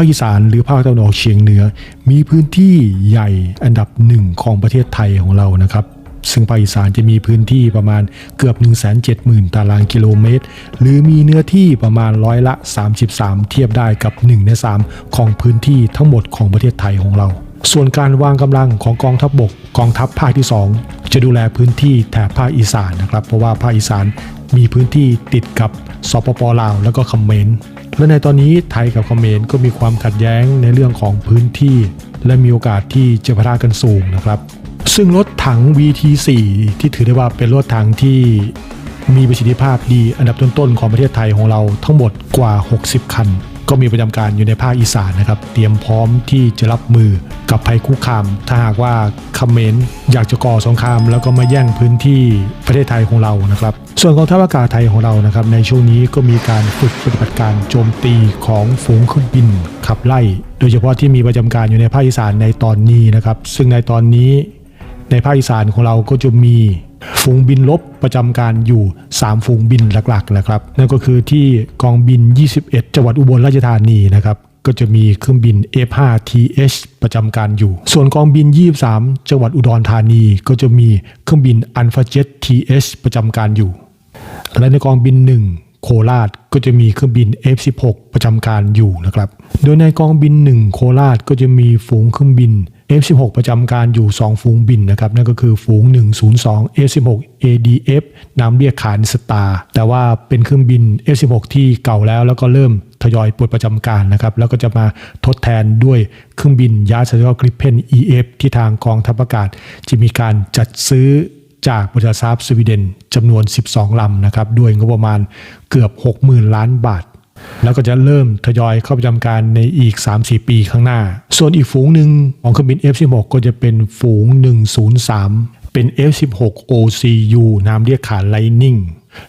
าคอีสานหรือภาคตะวันออกเฉียงเหนือ มีพื้นที่ใหญ่อันดับหนึ่งของประเทศไทยของเรานะครับ ซึ่งภาคอีสานจะมีพื้นที่ประมาณเกือบ 170,000 ตารางกิโลเมตร หรือมีเนื้อที่ประมาณร้อยละ 33 เทียบได้กับ 1 ใน 3 ของพื้นที่ทั้งหมดของประเทศไทยของเรา ส่วนการวางกำลังของกองทัพบบกกองทัพภาคที่ 2 จะดูแลพื้นที่แถบภาคอีสานนะครับ เพราะว่าภาคอีสานมีพื้นที่ติดกับสปปลาว แล้วก็เขมร และในตอนนี้ไทยกับเขมรก็มีความขัดแย้งในเรื่องของพื้นที่ และมีโอกาสที่จะพะทะกันสูงนะครับ ซึ่งรถถัง VT4 ที่ถือได้ว่าเป็นรถถังที่มีประสิทธิภาพดีอันดับต้นๆของประเทศไทยของเราทั้งหมดกว่า 60 คัน ก็มีประจำการอยู่ในภาคอีสานนะครับ เตรียมพร้อมที่จะรับมือกับภัยคุกคาม ถ้าหากว่าคมเขมรอยากจะก่อสงคราม แล้วก็มาแย่งพื้นที่ประเทศไทยของเรานะครับ ส่วนกองทัพอากาศไทยของเรานะครับ ในช่วงนี้ก็มีการฝึกปฏิบัติการโจมตีของฝูงเครื่องบินขับไล่ โดยเฉพาะที่มีประจำการอยู่ในภาคอีสานในตอนนี้นะครับ ซึ่งในตอนนี้ในภาคอีสานของเราก็จะมี ฝูงบินลบประจำการอยู่ 3 ฝูงบินหลักๆนะครับนั่นก็คือที่กองบิน 21 จังหวัดอุบลราชธานีนะครับก็จะมีเครื่องบิน F5TH ประจำการอยู่ ส่วนกองบิน 23 จังหวัดอุดรธานี ก็จะมีเครื่องบิน Alpha Jet TH ประจำการอยู่ และในกองบิน 1โคราชก็จะมีเครื่องบิน F16 ประจำการอยู่นะครับ โดยในกองบิน 1 โคราชก็จะมีฝูงเครื่องบิน F16 ประจำการอยู่ 2 ฝูงบินนะครับนั่นก็คือฝูง 102 F16 ADF นามเรียกขานสตาร์แต่ว่าเป็นเครื่องบิน F16 ที่เก่าแล้วแล้วก็เริ่มทยอยปลดประจำการนะครับแล้วก็จะมาทดแทนด้วยเครื่องบินยาสเซอร์กริปเพน EF ที่ทางกองทัพอากาศ จะมีการจัดซื้อจากบริษัทสวีเดนจำนวน 12 ลำนะครับด้วยงบประมาณเกือบ 60,000 ล้านบาท แล้วก็จะเริ่มทยอยเข้าประจำการในอีก 3-4 ปีข้างหน้า ส่วนอีกฝูงหนึ่งของเครื่องบิน F16 ก็จะเป็นฝูง 103 เป็น F16 OCU นามเรียกขาน Lightning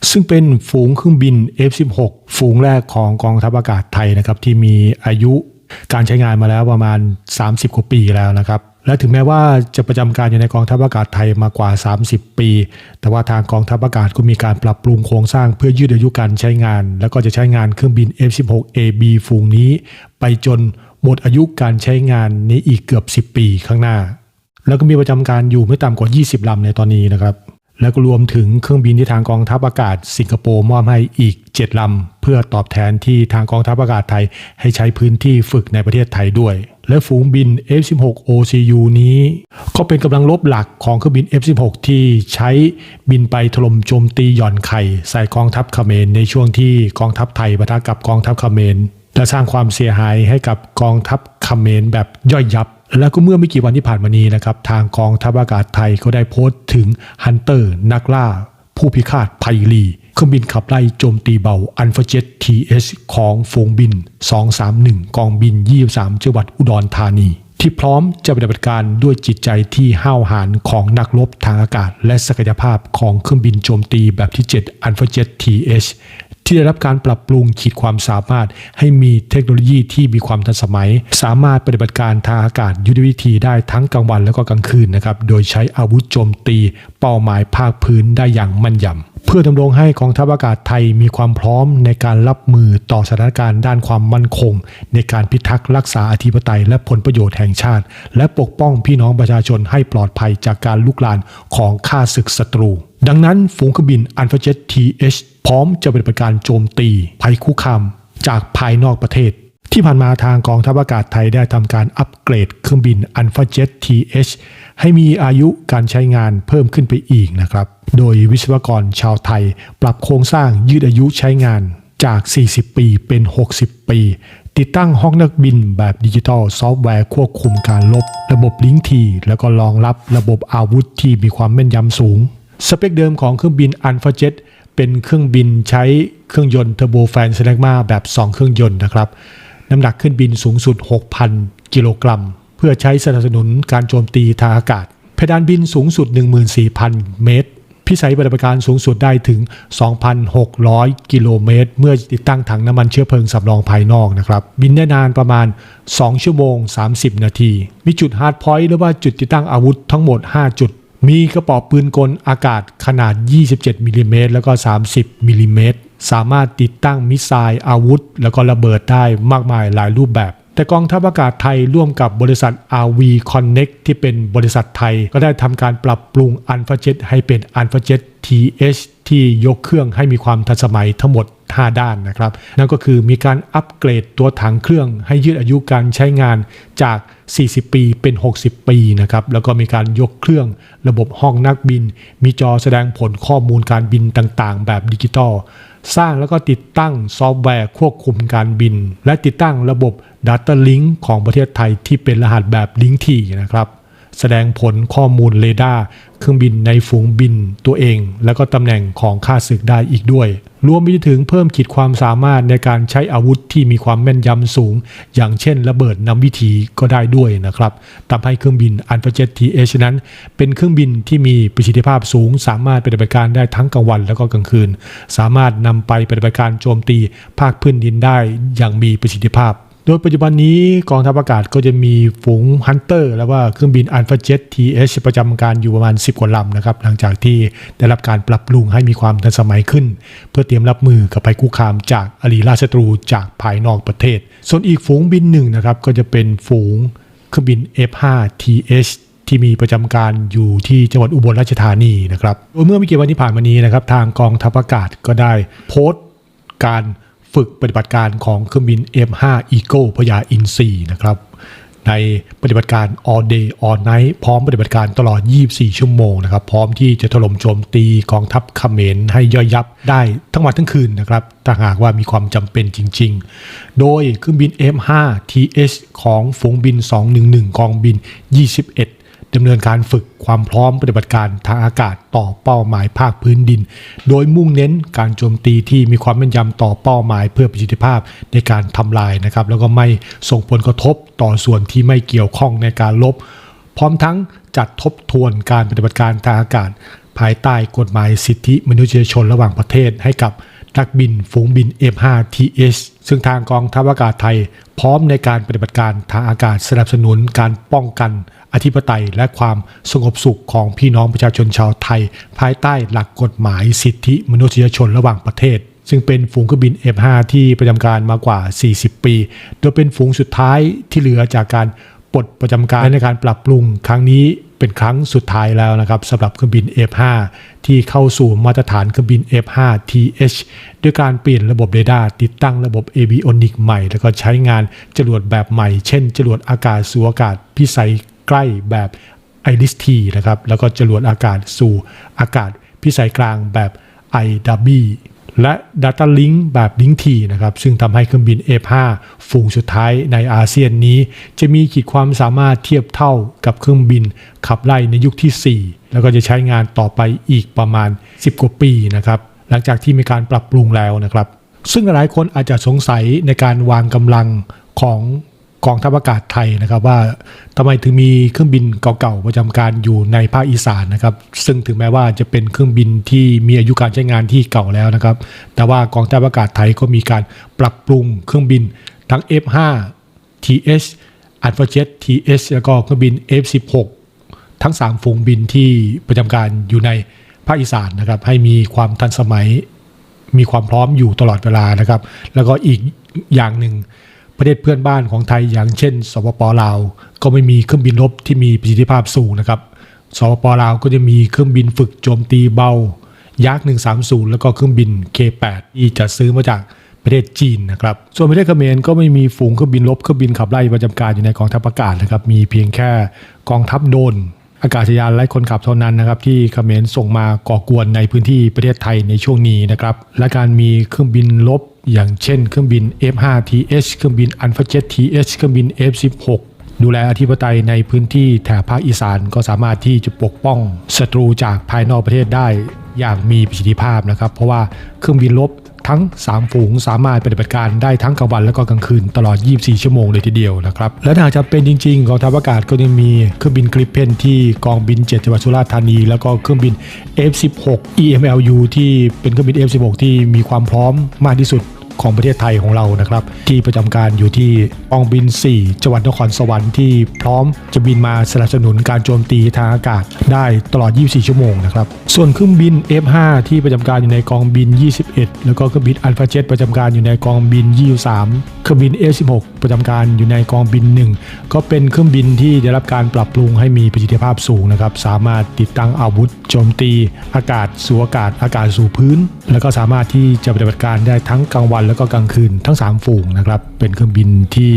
ซึ่งเป็นฝูงเครื่องบิน F16 ฝูงแรกของกองทัพอากาศไทยนะครับที่มีอายุการใช้งานมาแล้วประมาณ 30 กว่าปีแล้วนะครับ และถึงแม้ว่าจะประจำการอยู่ในกองทัพอากาศไทยมากว่า 30 ปี แต่ว่าทางกองทัพอากาศก็มีการปรับปรุงโครงสร้างเพื่อยืดอายุการใช้งาน แล้วก็จะใช้งานเครื่องบิน F16AB ฝูงนี้ ไปจนหมดอายุการใช้งานนี้อีกเกือบ 10 ปีข้างหน้า แล้วก็มีประจำการอยู่ไม่ต่ำกว่า 20 ลำในตอนนี้นะครับ แล้วก็รวมถึงเครื่องบินที่ทางกองทัพอากาศสิงคโปร์มอบให้อีก 7 ลำ เพื่อตอบแทนที่ทางกองทัพอากาศไทย ให้ใช้พื้นที่ฝึกในประเทศไทยด้วย และฝูงบิน F16 OCU นี้ ก็เป็นกำลังรบหลักของเครื่องบิน F16 ที่ใช้บินไปถล่มโจมตีหย่อนไข่ใส่กองทัพเขมรในช่วงที่กองทัพไทยปะทะกับกองทัพเขมรและสร้างความเสียหายให้กับกองทัพเขมรแบบย่อยยับ แล้วก็เมื่อไม่กี่วันที่ผ่านมานี้นะครับทางกองทัพอากาศไทยก็ได้โพสต์ถึงฮันเตอร์นักล่า ผู้พิฆาตไพลีเครื่องบินขับไล่โจมตีเบาอันฟเจ็ตทีเอสของฝูงบิน 231 กองบิน 23 จังหวัดอุดรธานี ที่พร้อมจะปฏิบัติการด้วยจิตใจที่ห้าวหาญของนักรบทางอากาศ และศักยภาพของเครื่องบินโจมตีแบบที่7 a l p h a Jet TH ที่ได้รับการปรับปรุงขีดความสามารถ ให้มีเทคโนโลยีที่มีความทันสมัย สามารถปฏิบัติการทางอากาศยุทธวิธีได้ทั้งกลางวันและก็กลางคืนนะครับโดยใช้อาวุธโจมตี เป้าหมายภาคพื้นได้อย่างมั่นยำเพื่อดำรงให้กองทัพอากาศไทยมีความพร้อมในการรับมือต่อสถานการณ์ด้านความมั่นคง ในการพิทักษ์รักษาอธิปไตยและผลประโยชน์แห่งชาติ และปกป้องพี่น้องประชาชนให้ปลอดภัยจากการลุกลานของข้าศึกศัตรู ดังนั้นฝูงเครื่องบินอันฟเจ็ต TH พร้อมจะเปฏิบัติการโจมตีภัยคุกคามจากภายนอกประเทศ ที่ผ่านมาทางกองทัพอากาศไทยได้ทำการอัปเกรดเครื่องบิน a l p h a Jet TH ให้มีอายุการใช้งานเพิ่มขึ้นไปอีกนะครับ โดยวิศวกรชาวไทยปรับโครงสร้างยืดอายุใช้งานจาก 40 ปีเป็น 60 ปี ติดตั้งห้องนักบินแบบดิจิทัลซอฟต์แวร์ควบคุมการลบ ระบบลิงก์ที แล้วก็รองรับระบบอาวุธที่มีความแม่นยำสูง สเปคเดิมของเครื่องบิน a l p h a Jet เป็นเครื่องบินใช้เครื่องยนต์เทอร์โบแฟนเซเลกมาแบบ 2 เครื่องยนต์นะครับ น้ำหนักขึ้นบินสูงสุด 6,000 กิโลกรัม เพื่อใช้สนับสนุนการโจมตีทางอากาศ เพดานบินสูงสุด 14,000 เมตร พิสัยปฏิบัติการสูงสุดได้ถึง 2,600 กิโลเมตร เมื่อติดตั้งถังน้ำมันเชื้อเพลิงสำรองภายนอกนะครับ บินได้นานประมาณ 2 ชั่วโมง 30 นาที มีจุดฮาร์ดพอยต์หรือว่าจุดติดตั้งอาวุธทั้งหมด 5 จุด มีกระบอกปืนกลอากาศขนาด 27มิลลิเมตรแล้วก็ 30มิลลิเมตรสามารถติดตั้งมิสไซล์อาวุธ แล้วก็ระเบิดได้มากมายหลายรูปแบบ แต่กองทัพอากาศไทยร่วมกับบริษัท RV Connect ที่เป็นบริษัทไทย ก็ได้ทำการปรับปรุง a l p h a Jet ให้เป็น a l p h a Jet TH ที่ยกเครื่องให้มีความทันสมัยทั้งหมด 5 ด้านนะครับ นั่นก็คือมีการอัปเกรดตัวถังเครื่องให้ยืดอายุการใช้งานจาก 40 ปีเป็น 60 ปีนะครับแล้วก็มีการยกเครื่องระบบห้องนักบิน มีจอแสดงผลข้อมูลการบินต่างๆ แบบดิจิตอลสร้างแล้วก็ติดตั้งซอฟต์แวร์ควบคุมการบิน และติดตั้งระบบ Data Link ของประเทศไทยที่เป็นรหัสแบบลิงก์ทีนะครับแสดงผลข้อมูลเรดาร์เครื่องบินในฝูงบินตัวเอง แล้วก็ตำแหน่งของค่าศึกได้อีกด้วย รวมไปถึงเพิ่มขีดความสามารถในการใช้อาวุธที่มีความแม่นยำสูง อย่างเช่นระเบิดนำวิถีก็ได้ด้วยนะครับทำให้เครื่องบินอันฟาเจตทีเอชนั้น เป็นเครื่องบินที่มีประสิทธิภาพสูง สามารถปฏิบัติการได้ทั้งกลางวันแล้วก็กลางคืน สามารถนำไปปฏิบัติการโจมตีภาคพื้นดินได้อย่างมีประสิทธิภาพ โดยปัจจุบันนี้กองทัพอากาศก็จะมีฝูงฮันเตอร์แล้วว่าเครื่องบินอันฟาเจ็ตทีเอชประจำการอยู่ประมาณ 10 กว่าลำนะครับ หลังจากที่ได้รับการปรับปรุงให้มีความทันสมัยขึ้น เพื่อเตรียมรับมือกับภัยคุกคามจากอริราชศัตรูจากภายนอกประเทศ ส่วนอีกฝูงบินหนึ่งนะครับก็จะเป็นฝูงเครื่องบิน F5TH ที่มีประจำการอยู่ที่จังหวัดอุบลราชธานีนะครับโดยเมื่อไม่กี่วันที่ผ่านมานี้นะครับทางกองทัพอากาศก็ได้โพสต์การ ฝึกปฏิบัติการของเครื่องบิน M5 Eagle พญาอินทรีนะครับ ในปฏิบัติการ all day all night พร้อมปฏิบัติการตลอด 24 ชั่วโมงนะครับ พร้อมที่จะถล่มโจมตีกองทัพเขมรให้ย่อยยับได้ทั้งวันทั้งคืนนะครับถ้าหากว่ามีความจำเป็นจริง ๆ โดยเครื่องบิน M5 TH ของฝูงบิน 211กองบิน 21 ดำเนินการฝึกความพร้อมปฏิบัติการทางอากาศต่อเป้าหมายภาคพื้นดิน โดยมุ่งเน้นการโจมตีที่มีความแม่นยำต่อเป้าหมายเพื่อประสิทธิภาพในการทำลายนะครับ แล้วก็ไม่ส่งผลกระทบต่อส่วนที่ไม่เกี่ยวข้องในการลบ พร้อมทั้งจัดทบทวนการปฏิบัติการทางอากาศ ภายใต้กฎหมายสิทธิมนุษยชนระหว่างประเทศให้กับนักบินฝูงบิน F5TH ซึ่งทางกองทัพอากาศไทย พร้อมในการปฏิบัติการทางอากาศสนับสนุนการป้องกันอธิปไตยและความสงบสุขของพี่น้องประชาชนชาวไทย ภายใต้หลักกฎหมายสิทธิมนุษยชนระหว่างประเทศ ซึ่งเป็นฝูงเครื่องบิน F5 ที่ประจำการมากว่า 40 ปี โดยเป็นฝูงสุดท้ายที่เหลือจากการปลดประจำการและในการปรับปรุงครั้งนี้ เป็นครั้งสุดท้ายแล้วนะครับสำหรับเครื่องบิน F5 ที่เข้าสู่มาตรฐานเครื่องบิน F5 TH ด้วยการเปลี่ยนระบบเรดาร์ติดตั้งระบบ avionics ใหม่ แล้วก็ใช้งานจรวดแบบใหม่ เช่น จรวดอากาศสู่อากาศพิสัยใกล้แบบ IRIS T นะครับแล้วก็จรวดอากาศสู่อากาศพิสัยกลางแบบ IW และ Data Link แบบลิงทีนะครับซึ่งทำให้เครื่องบิน F5 ฝูงสุดท้ายในอาเซียนนี้ จะมีขีดความสามารถเทียบเท่ากับเครื่องบินขับไล่ในยุคที่ 4 แล้วก็จะใช้งานต่อไปอีกประมาณ 10 กว่าปีนะครับหลังจากที่มีการปรับปรุงแล้วนะครับ ซึ่งหลายคนอาจจะสงสัยในการวางกำลังของ กองทัพอากาศไทยนะครับว่าทำไมถึงมีเครื่องบินเก่าๆประจำการอยู่ในภาคอีสานนะครับ ซึ่งถึงแม้ว่าจะเป็นเครื่องบินที่มีอายุการใช้งานที่เก่าแล้วนะครับ แต่ว่ากองทัพอากาศไทยก็มีการปรับปรุงเครื่องบินทั้ง F5 TH a l p h a Jet TH แล้วก็เครื่องบิน F16 ทั้ง 3 ฝูงบินที่ประจำการอยู่ในภาคอีสานนะครับ ให้มีความทันสมัยมีความพร้อมอยู่ตลอดเวลานะครับ แล้วก็อีกอย่างหนึ่ง ประเทศเพื่อนบ้านของไทยอย่างเช่น สปปลาว ก็ไม่มีเครื่องบินรบที่มีประสิทธิภาพสูงนะครับ สปปลาวก็จะมีเครื่องบินฝึกโจมตีเบายักษ์130 แล้วก็เครื่องบิน K8 ที่จะซื้อมาจากประเทศจีนนะครับ ส่วนประเทศเขมรก็ไม่มีฝูงเครื่องบินรบเครื่องบินขับไล่ประจำการอยู่ในกองทัพอากาศนะครับ มีเพียงแค่กองทัพโดน อากาศยานไร้คนขับเท่านั้นนะครับ ที่เขมรส่งมาก่อกวนในพื้นที่ประเทศไทยในช่วงนี้นะครับ และการมีเครื่องบินลบ อย่างเช่นเครื่องบิน F5TH เครื่องบิน Alpha Jet TH เครื่องบิน F16 ดูแลอธิปไตยในพื้นที่แถบภาคอีสานก็สามารถที่จะปกป้องศัตรูจากภายนอกประเทศได้อย่างมีประสิทธิภาพนะครับ เพราะว่าเครื่องบินลบ ทั้ง 3 ฝูงสามารถปฏิบัติการได้ทั้งกลางวันและก็กลางคืนตลอด 24 ชั่วโมงเลยทีเดียวนะครับและหากจำเป็นจริงๆกองทัพอากาศก็ยังมีเครื่องบินกริปเพนที่กองบิน 7 จังหวัดสุราษฎร์ธานี แล้วก็เครื่องบิน F16 EMLU ที่เป็นเครื่องบิน F16 ที่มีความพร้อมมากที่สุด ของประเทศไทยของเรานะครับ ที่ประจำการอยู่ที่กองบิน 4 จังหวัดนครสวรรค์ที่พร้อมจะบินมาสนับสนุนการโจมตีทางอากาศได้ตลอด 24 ชั่วโมงนะครับ ส่วนเครื่องบิน F5 ที่ประจำการอยู่ในกองบิน 21 แล้วก็เครื่องบินอัลฟาเจ็ตประจำการอยู่ในกองบิน 23 เครื่องบิน F16 ประจำการอยู่ในกองบินหนึ่งก็เป็นเครื่องบินที่ได้รับการปรับปรุงให้มีประสิทธิภาพสูงนะครับ สามารถติดตั้งอาวุธโจมตี อากาศสู่อากาศอากาศสู่พื้น แล้วก็สามารถที่จะปฏิบัติการได้ทั้งกลางวันแล้วก็กลางคืนทั้ง 3 ฝูงนะครับ เป็นเครื่องบินที่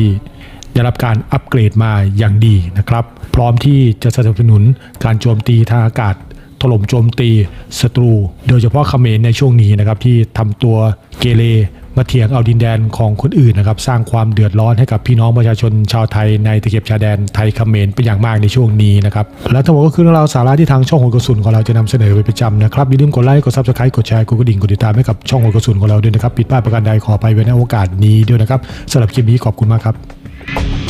ได้รับการอัปเกรดมาอย่างดีนะครับ พร้อมที่จะสนับสนุนการโจมตีทางอากาศถล่มโจมตีศัตรู โดยเฉพาะเขมรในช่วงนี้นะครับที่ทำตัวเกเร มาเถียงเอาดินแดนของคนอื่นนะครับ สร้างความเดือดร้อนให้กับพี่น้องประชาชนชาวไทยในตะเข็บชายแดนไทยเขมรเป็นอย่างมากในช่วงนี้นะครับและทั้งหมดก็คือเรื่องราวสาระที่ทางช่องหัวกระสุนของเราจะนำเสนอไปประจำนะครับอย่าลืมกดไลค์กดซับสไครต์กดแชร์กดกระดิ่งกดติดตามให้กับช่องหัวกระสุนของเราด้วยนะครับปิดป้ายประการใดขอไปไว้ในโอกาสนี้ด้วยนะครับสำหรับคลิปนี้ขอบคุณมากครับ